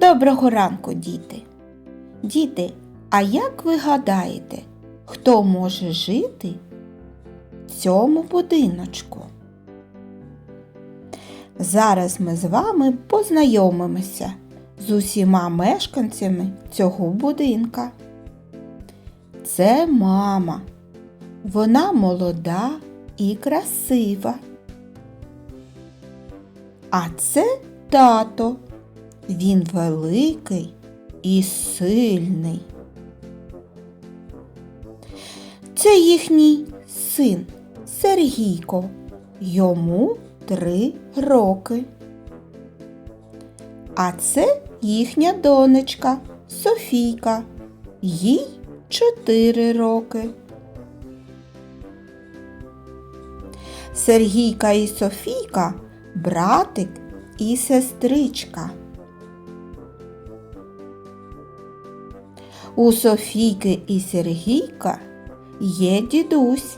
Доброго ранку, діти. Діти, а як ви гадаєте, хто може жити в цьому будиночку? Зараз ми з вами познайомимося з усіма мешканцями цього будинка. Це мама. Вона молода і красива. А це тато. Він великий і сильний. Це їхній син Сергійко. Йому три роки. А це їхня донечка Софійка. Їй чотири роки. Сергійка і Софійка братик і сестричка. У Софійки і Сергійка є дідусь.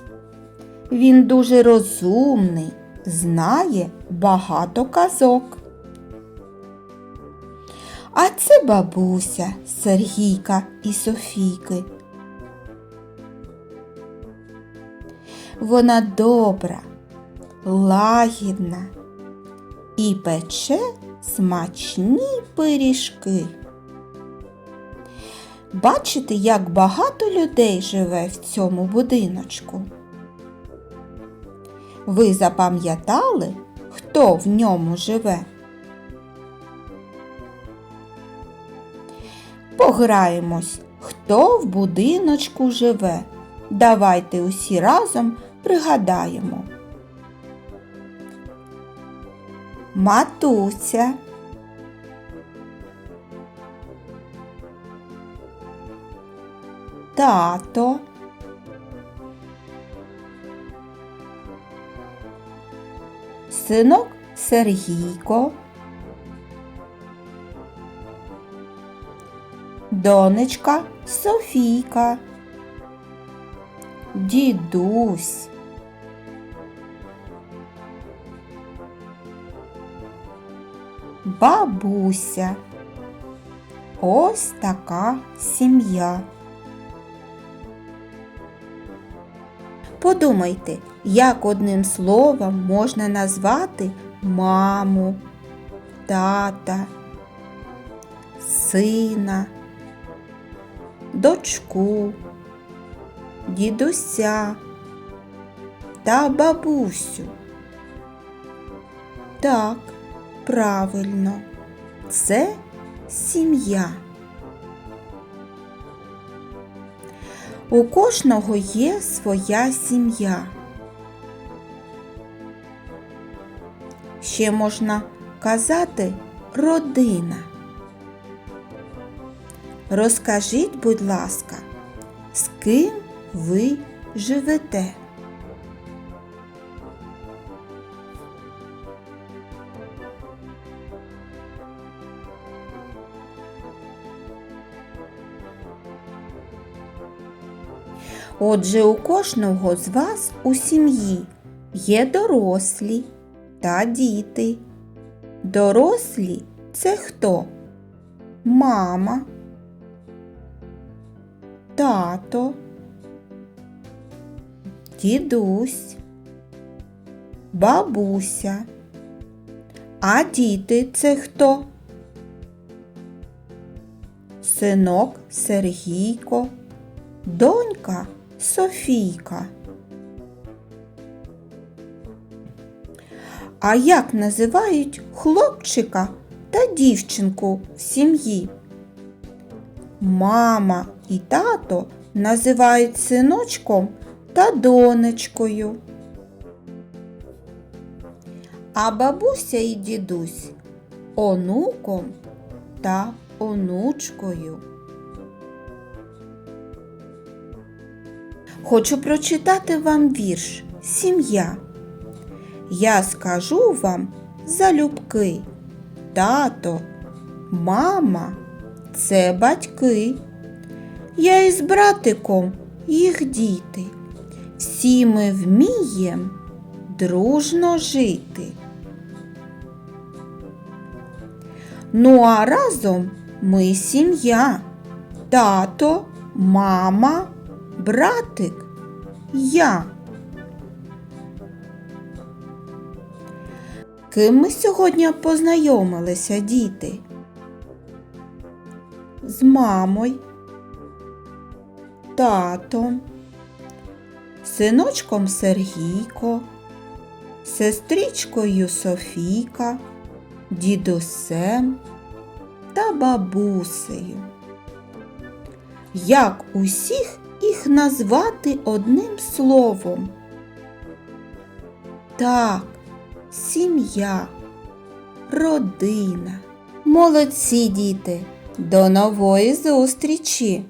Він дуже розумний, знає багато казок. А це бабуся Сергійка і Софійки. Вона добра, лагідна і пече смачні пиріжки. Бачите, як багато людей живе в цьому будиночку? Ви запам'ятали, хто в ньому живе? Пограємось, хто в будиночку живе. Давайте усі разом пригадаємо. Матуся. Тато. Синок Сергійко. Донечка Софійка. Дідусь. Бабуся. Ось така сім'я. Подумайте, як одним словом можна назвати маму, тата, сина, дочку, дідуся та бабусю. Так, правильно, це сім'я. У кожного є своя сім'я. Ще можна казати родина. Розкажіть, будь ласка, з ким ви живете? Отже, у кожного з вас у сім'ї є дорослі та діти. Дорослі це хто? Мама, тато, дідусь, бабуся. А діти це хто? Синок Сергійко, донька Софійка. А як називають хлопчика та дівчинку в сім'ї? Мама і тато називають синочком та донечкою. А бабуся і дідусь онуком та онучкою. Хочу прочитати вам вірш Сім'я. Я скажу вам залюбки. Тато, мама це батьки. Я із братиком їх діти. Всі ми вмієм дружно жити. Ну а разом ми сім'я. Тато, мама, братик, я. Ким ми сьогодні познайомилися, діти? З мамою, татом, синочком Сергійко, сестричкою Софійка, дідусем та бабусею. Як усіх їх назвати одним словом? Так, сім'я, родина. Молодці діти! До нової зустрічі!